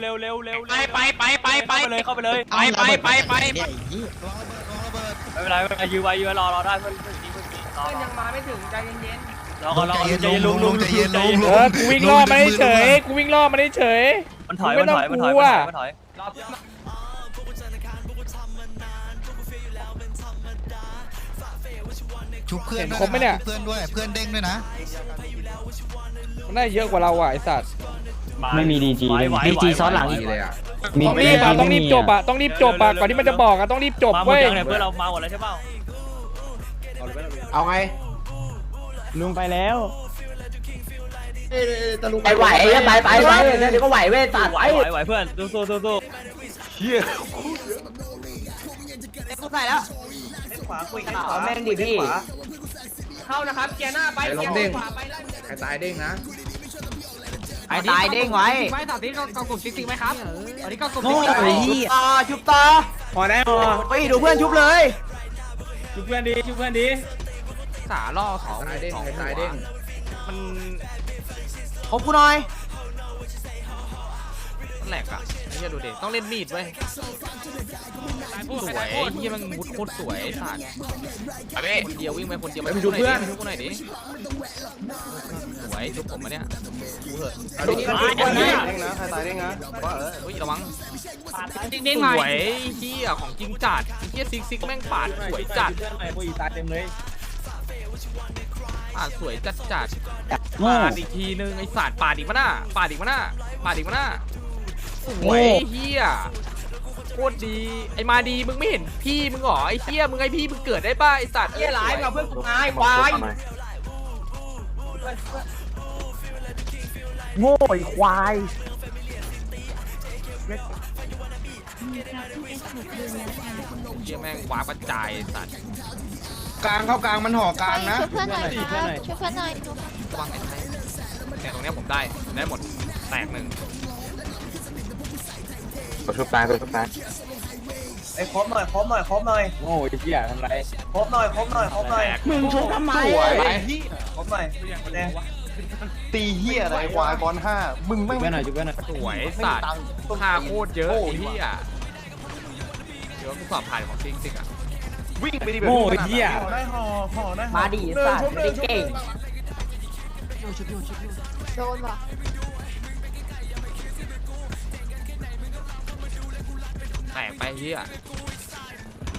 เร็วเร็วเร็วเร็วไปไปไปไปไปไปเลยเข้าไปเลยไปไปไปไปเนี่ยไอ้เหี้ยไม่เป็นไรไม่เป็นไรยื้อไว้ยื้อไว้รอรอได้เพื่อนเพื่อนเพื่อนรอเพื่อนยังมาไม่ถึงใจเย็นรอก่อนรอก่อนใจเย็นลุงลุงใจเย็นลุงเออกูวิ่งล่อมาได้เฉยกูวิ่งล่อมาได้เฉยมันถอยไม่มันต้องถอยมันถอยกลัวมันถอยๆรอบชุบเพื่อนเห็นด้วยครบไหมเนี่ยชุบเพื่อนด้วยเพื่อนเด้งด้วยนะมันได้เยอะกว่าเราอะไอสัตว์ ไม่มีดีจีไหวไหวดีจีไหวซ้อนหลังไหวอีกเลยอะต้องรีบอะต้องรีบจบอะต้องรีบจบอะก่อนที่มันจะบอกอะต้องรีบจบมาหมดเว้ยยังเนี่ยเพื่อนเรามาหมดแล้วใช่เปล่าเอาไงลุงไปแล้วไปไหวไอ้ไปไปไปเดี๋ยวก็ไหวเว้ยตัดไหวไหวไหวเพื่อนสู้สู้สู้สู้กูใส่แล้วเอาแม่งดิพี่เข้านะครับเกียร์หน้าไปเกียร์ขวาไปไล่ใครตายเด้งนะไอ้ ตายเด้งไว้ ไว้ต่อที่กองกลุ่มซิกซิกไหมครับตอนนี้กองกลุ่มโง่ซิกซิกไอ้เหี้ยต่อชุบต่อพอได้พอไปดูเพื่อนชุบเลยชุบเพื่อนดีชุบเพื่อนดีสาล่อของตายเด้งใครตายเด้งมันคบกูหน่อยแหลกอะไอ้ เหี้ยดูดิต้องเล่นมีดเว้ยสวยเหี้ยมันมุดโคตรสวยสัตว์ไปพี่คนเดียววิ่งไปคนเดียวไปชุบเพื่อนชุบกูหน่อยดิสวยชุบผมมาเนี่ยกูเหอะใครตายเด้งนะเฮ้ยระวังสวยเหี้ยของจริงจัดเหี้ยซิกซิกแม่งปาดสวยจัดเพื่อนหน่อยพวกอีตายเต็มเลยปาดสวยจัดจัดโง่ปาดอีกทีนึงไอ้สัตว์ปาดอีกมาหน้าปาดอีกมาหน้าปาดอีกมาหน้า สวยเฮียโคตรดีไอ้มาดีมึงไม่เห็นพี่มึงเหรอไอ้เฮียมึงไอ้พี่มึงเกิดได้ป่ะไอ้สัตว์เฮียร้ายมาเพื่อนกูตายควายโง่ไอ้ควายเฮียแม่งว้าบกระจายไอ้สัตว์กลางเข้ากลางมันห่อกลางนะช่วยเพื่อนหน่อยครับช่วยเพื่อนหน่อยระวังไอ้ไทยเนี่ยตรงเนี้ยผมได้ได้หมดแตกหนึ่ง ตัวชุบตายตัวชุบตายไอ้ครบหน่อยครบหน่อยครบหน่อยโง่ไอ้เหี้ยทำไรครบหน่อยครบหน่อยครบหน่อยแตกมึงชุบทำไมสวยครบหน่อยแดงตีเหี้ยอะไรควายก้อนห้ามึงชุไม่บเพื่อนหน่อยชุบเพื่อนหน่อยสวยสัตว์ค่าโคตรเยอะไอ้เฮียเดี๋ยวกูสอบผ่านของซิกซิกอะวิ่งไปดิโง่ไอ้เหี้ยมาดิสัตว์ไม่ได้เก่งโดนว่ะ แตกไปเฮีย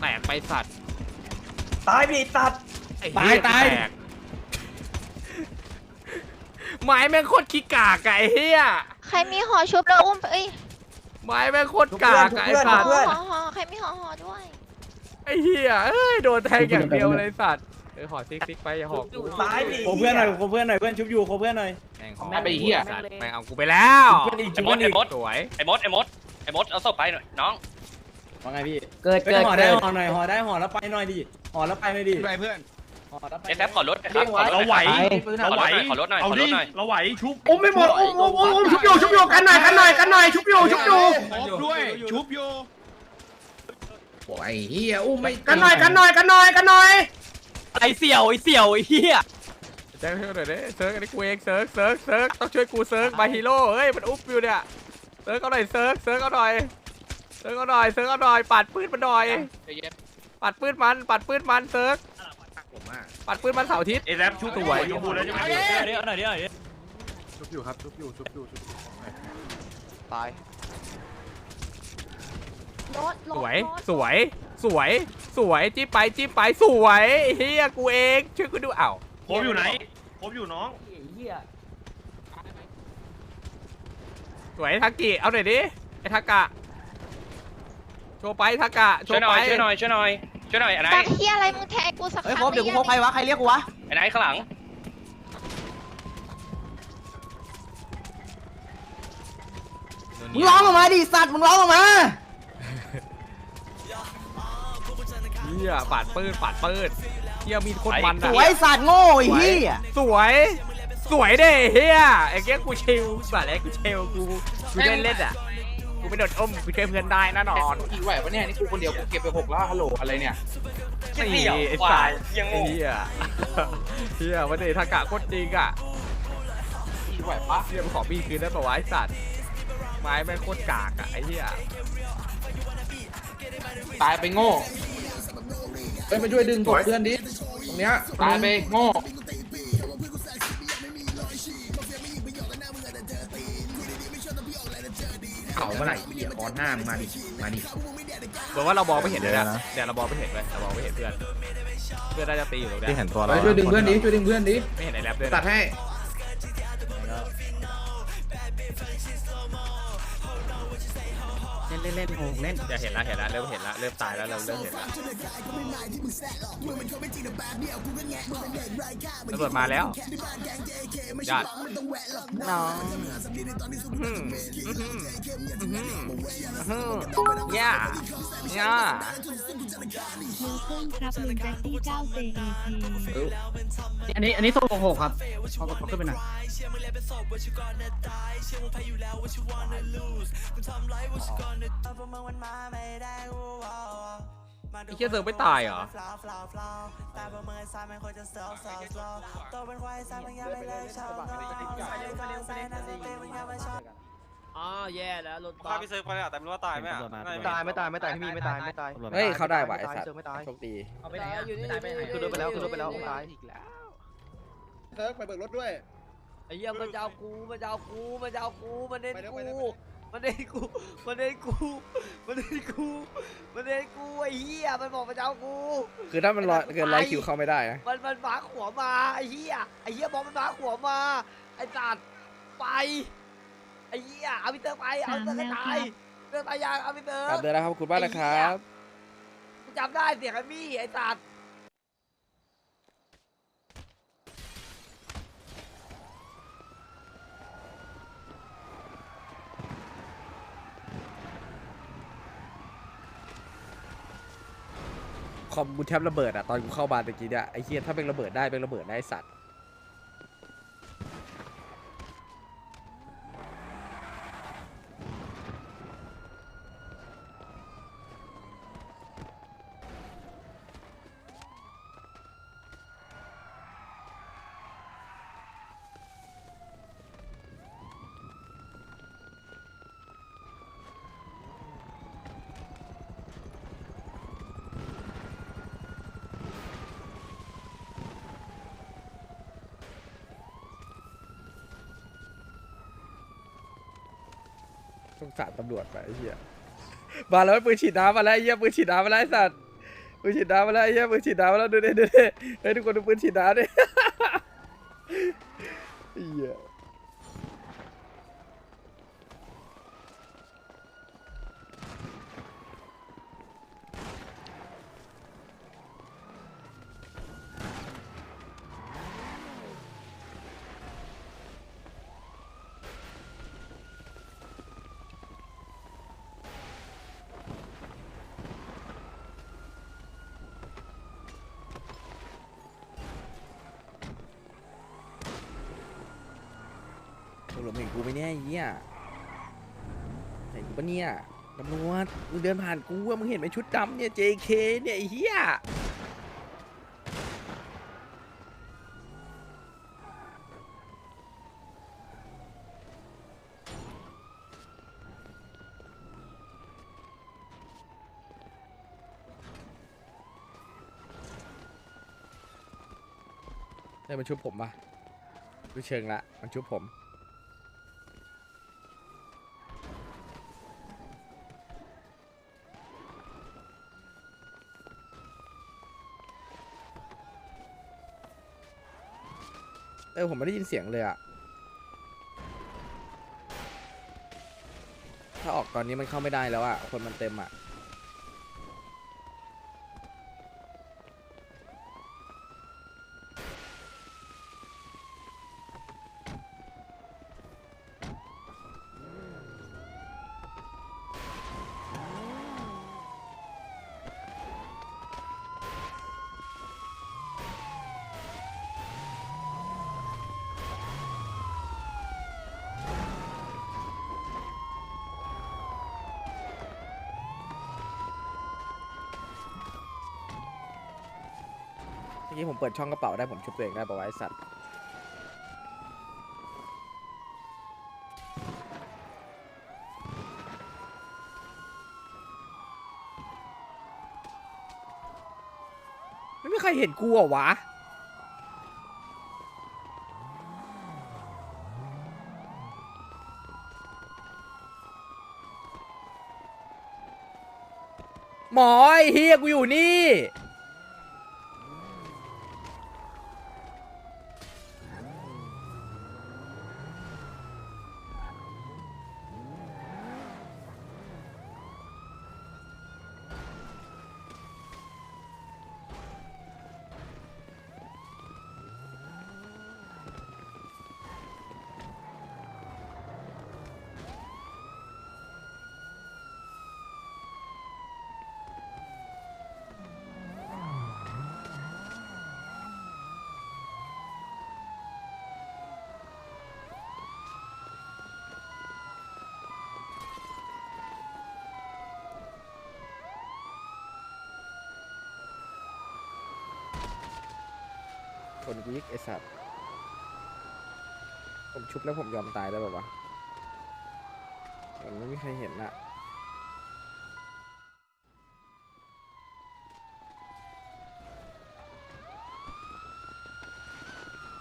แตกไปสัตว์ตายดิสัตว์ไอ้เหี้แตกไม้แม่งโคตรขี้กากอะไอ้เฮียใครมีหอชุบแล้วอุ้มไปเอ้ยไม้แม่งโคตรกากอะไอ้สัตว์หอหอหอใครมีหอหอด้วยไอ้เฮียเอ้ย โดนแทงอย่างเดียวเลยสัตว์เออขอซิกซิกไปอย่าหอกกูตายดิโคเพื่อนหน่อยโคเพื่อนหน่อยเพื่อนชุบอยู่โคเพื่อนหน่อย แม่งขอแม่งไปเหี้ย สัตว์แม่งเอากูไปแล้วชุบเพื่อนอีกไอ้ชุบมเพื่ดอนอีไอ้กมดสวยไอ้มดไอ้มดไอ้มดเอาศพไปหน่อยน้อง ว่าไงพี่เกิดเฮ้ยเกิดห่อได้เกิดห่อหน่อยห่อได้ห่อแล้วไปหน่อยดิห่อแล้วไปหน่อยดิไปเพื่อนห่อแล้วไปเอสแอฟขอรถนะครับขอรถเราไหวเราไหวขอรถหน่อยขอรถหน่อยเราไหวชุบอุ้มไม่หมดอุ้มอุ้มอุ้มชุบอยู่ชุบอยู่กันหน่อยกันหน่อยกันหน่อยชุบอยู่ชุบอยู่ชุบด้วยชุบโยโอ้ยเฮียอุ้มไม่กันหน่อยกันหน่อยกันหน่อยกันหน่อยไอ้เสี่ยวไอ้เสี่ยวไอ้เหี้ยแจ้งช่วยหน่อยดิเซิร์กอันนี้กูเองเซิร์กเซิร์กเซิร์กต้องช่วยกูเซิร์กมาฮีโร่เฮ้ยมันอุ๊บอยู่เนี่ยเซิร์กเอาหน่อยเซิร์กเซิร์กเอาหน่อยเซิร์กเอาหน่อยเซิร์กเอาหน่อยปัดปืนมันหน่อยปัดปืนมัน ปัดปืนมันเซิร์กผมอะปัดปืนมันเสาร์อาทิตย์เอแซฟชุบตัวยกมือแล้วใช่ไหมเดี๋ยวหน่อยเดี๋ยวหน่อยชุบอยู่ครับชุบอยู่ชุบอยู่ชุบอยู่ตายรถรถสวย รถสวย สวย สวย จิ้มไป จิ้มไป สวยเฮียกูเอง ช่วยกูดูเอ้าครบอยู่ไหนครบอยู่น้องสวยทากิ เอาหน่อยดิ ไอ้ทากะโชว์ไปทากะโชช่วยว์หน่ไปอยช่วยหน่อยช่วยหน่อยช่วยหน่อยไอ้ไหนจับเฮียอะไรมึงแทงกูสักคเฮ้ยรั้งครบเดี๋ยวกูครบใครวะ ใครเรียกกูวะไอ้ไหนข้างหลังมึงร้องออกมาดิสัตว์ มึงร้องออกมา เฮียปาดปืนปาดปืนเฮียมีโคนมันสอะวยสัตว์โง่ไอ้เหี้ยสวย สวยเด้เฮียไอ้เกี้ยกูชิลบาดแล้วกูชิลกูกูเล่นเล่นอะ กูไปโดดอ้มกูช่วยเพื่อนได้แน่นอน กี่ไหววะเนี่ยนี่กูคนเดียวกูเก็บไปหกแล้วฮัลโหลอะไรเนี่ยนี่ไอ้สายเฮียเฮียวันนี้ทากะโคตรจริงอะกี่ไหวปะเฮียมันขอพี่คืนได้ปะวะไอ้สัตว์ไม้แม่งโคตรกากอะไอ้เหี้ยตายไปโง่ไปมาช่วยดึงกดเพื่อนดิตรงเนี้ยตายไปโง่ เขาเมื่อไหร่เหี้ยก้อนห้ามึงมาดิมาดิเหมือนว่าเรามองไม่เห็นเลยนะเดี๋ยวเรามองไม่เห็นเลยเรามองไม่เห็นเพื่อน เพื่อนน่าจะตีอยู่ตรงเนี้ยที่เห็นตัวเราช่วยดึงเพื่อนดิช่วยดึงเพื่อนดิไม่เห็นไอ้แรปด้วยตัดให้ เล่นเล่นเล่นโหเล่นจะเห็นแล้วเห็นแล้วเริ่มเห็นแล้วเริ่มตายแล้วเริ่มเริ่มเห็นแล้วตำรวจมาแล้วญาติน้องย่าย่ามือต้นครับลุงแจ็คที่เจ้าเจเอทีอันนี้อันนี้ส่งหกครับเขาเขาขึ้นไปหน่อยไอ้เชี่ยเซิร์ฟไม่ตายเหรออ๋อแย่แล้วรถบัพาสพี่เซิร์ฟไปอะแต่ไม่รู้ว่าตายไหมอะไม่ตายไม่ตายไม่ตายพี่มีไม่ตายไม่ตายเฮ้ยเขาได้ว่ะไอ้ม่ตายสัตว์เจอไม่ตายโชคดีเอาไปไหนอะอยู่นี่อยู่นี่คือโดนไปแล้วคือโดนไปแล้วตายเซิร์ฟไปเบิกรถด้วยไอ้เหี้ยมันจะเอากูมันจะเอากูมันจะเอากูมันเน้นไปเร็วกูไปเร็วมันเน้นกูมันเน้นกูมันเน้นกูมันเน้นกูไอ้เหี้ยมันบอกมันจะเอากู คือถ้ามันร้อยเกินร้อยคิวเข้าไม่ได้นะมันมันมาขวมาไอ้เหี้ยไอ้เหี้ยบอกมันมาขวมาไอ้สัตว์ไปไอ้เหี้ยเอาพี่เตอร์ไปเอาพี่เตอร์ให้ตายเตอร์ตายยังเอาพี่เตอร์กลับเดือนแล้วครับขอบคุณมากนะครับกูจำได้เสียงไอ้มี่ไอ้สัตว์ คอมกูแทบระเบิดอะตอนกูเข้าบ้านตะกี้เนี่ยไอ้เฮียถ้าเป็นระเบิดได้เป็นระเบิดได้สัตว์ งสารตำรวจไปไอ้เหี้ยมาแล้วปืนฉีดน้ำมาแล้วไอ้เหี้ยปืนฉีดน้ำมาแล้วไอ้สัตว์ปืนฉีดน้ำมาแล้วไอ้เหี้ยปืนฉีดน้ำมาแล้วดูดิดูดิเฮ้ยทุกคนดูปืนฉีดน้ำดิำรวจเห็นกูไหมเนี่ยไอ้เหี้ยเห็นกูปะเนี่ยตำรวจมึงเดินผ่านกูอะมึงเห็นไหมชุดดำเนี่ย JK เนี่ยไอ้เหี้ยเฮ้มันชุบผมปะดูเชิงละ มันชุบผม เออผมไม่ได้ยินเสียงเลยอะถ้าออกตอนนี้มันเข้าไม่ได้แล้วอะคนมันเต็มอะ มื่อกี้ผมเปิดช่องกระเป๋าได้ผมชุบตัวเองได้ปะไวะไอ้สัตว์ ไม่มีใครเห็นกูเหรอวะ หมอยเฮียกูอยู่นี่ ชนกูยิกไอสัตว์ ผมชุบแล้วผมยอมตายได้ป่าวะมันไม่มีใครเห็นอะ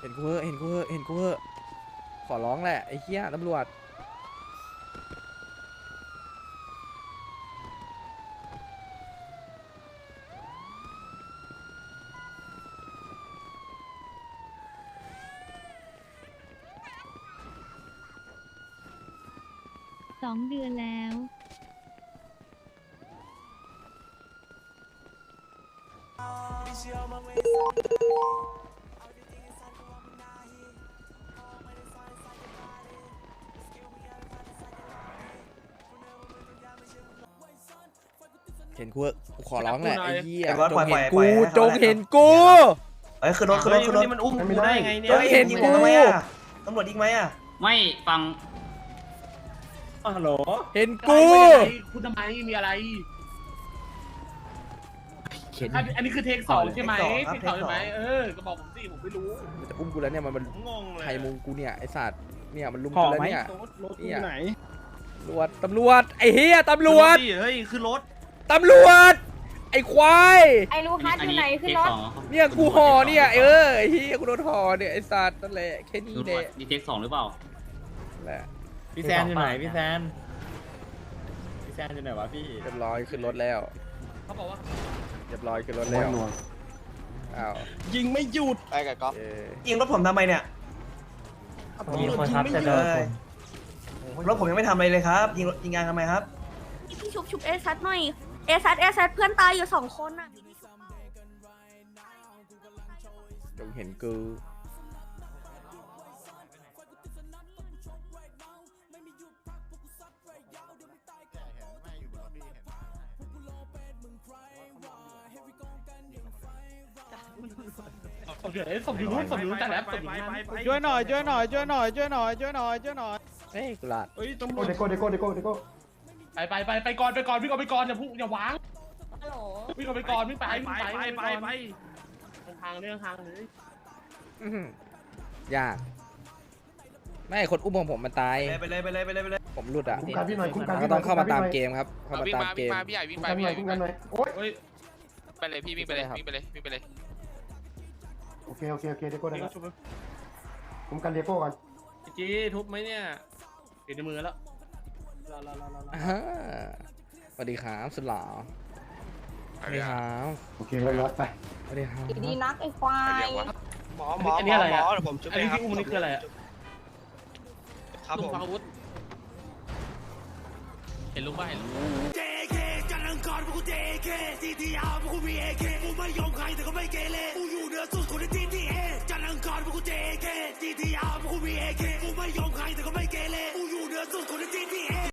เห็นกูเหอะเห็นกูเหอะเห็นกูเหอะขอร้องแหละไอ้เหี้ยตำรวจ สองเดือนแล้วเห็นกูเหอะกูขอร้องแหละไอ้เหี้ยไอ้บอสจปล่งอยเห็นปล่กูอยให้เขาจงเห็นกู เอ้ยขึ้นรถขึ้นรถขึ้นรถนี่มันอุ้มกูได้ไงเนี่จยงเห็นยิงกู ผมทำไมอะตำรวจยิงไหมอะไม่ฟัง ฮัลโหลเห็นกู คุณทำไมมีอะไร เข็นอันนี้คือเทคสองใช่ไหมเทคสองครับเทคสองใช่ไหมเออก็บอกผมสิผมไม่รู้มันจะอุ้มกูแล้วเนี่ยมันมันผมงงเลยไทยมุงกูเนี่ยไอสัตว์เนี่ยมันลุมขอกูแล้วไหมเนี่ยรถอยู่ไหนตำรวจตำรวจไอ้เฮียตำรวจเฮ้ยคือรถตำรวจ ไอ้ควายไอ้ลูกฮัทอยู่ไหนขึ้นรถเนี่ยกูห่อเนี่ยเออไอ้เฮียกูโดนห่อเนี่ยไอ้สัตว์นั่นแหละแค่นี้แหละดีเทคสองหรือเปล่าแหละ พี่แซนอยู่ไหนพี่แซนพี่แซนอยู่ไหนวะพี่เรียบร้อยขึ้นรถแล้ว เขาบอกว่าเรียบร้อยขึ้นรถแล้วอ้าวยิงไม่หยุดเออยิงรถผมทำไมเนี่ยยิงคนครับแต่เออรถผมยังไม่ทำอะไรเลยครับ ยิงรถยิงยางทำไมครับ พี่ชุบชุบเอซัดหน่อย เอซัดเอซัดเพื่อนตายอยู่สองคนอะ จงเห็นกู ผมเดี๋ยวส่งยูทูบส่งยูทูบแต่แล้วส่งยูทูบช่วยหน่อยช่วยหน่อยช่วยหน่อยช่วยหน่อยช่วยหน่อยช่วยหน่อยเฮ้ยกุหลาบเฮ้ยตำรวจเดโก้เดโก้เดโก้เดโก้ไปไปไปไปก่อนไปก่อนวิ่งก่อนไปก่อนอย่าพุ่งอย่าวางวิ่งก่อนไปก่อนวิ่งไปไปวิ่งไปไปไปไปไปทางเรื่องทางเลยอื้อหือยากไม่คนอุ้มของผมมันตายไปเลยไปเลยไปเลยไปเลยผมหลุดอะคุ้มกันพี่หน่อยคุ้มกันก็พี่หน่ต้ออยงเข้ามาตามเกมครับเข้ามาวิ่งตามมาเกวิ่งมมาพี่ใหญ่วิ่งคุ้มไปกันหพี่น่ใหอยญ่คุ้มกันหน่อยโอ๊ยเฮ้ยไปเลยพี่วิ่งไปเลยวิ่งไปเลยวิ่งไปเลยโอเคโอเคโอเคเดโก้ได้แล้วคุ้มกันเดโก้ก่อนจีทุบไหมเนี่ยติดในมือแล้วอ่าสวัสดีครับสุดหล่อสวัสดีครับโอเคร้อยร้อยไปสวัสดีครับดีนักไอ้ควายหมออันนี้อะไรอะอันนี้ที่อุ้มนี่คืออะไรอะครับผมฟังอาวุธเห็นลุงป่ะเห็นลุง JK จันทร์อังคารพวกกู JK CTR พวกกู BAK กูไม่ยอมใครแต่ก็ไม่เกเรกูอยู่เหนือสุดคน อน GTA จันทร์อังคารพวกกู JK CTR พวกกู BAK กูไม่ยอมใครแต่ก็ไม่เกเรกูอยู่เหนือสุดคนใน GTA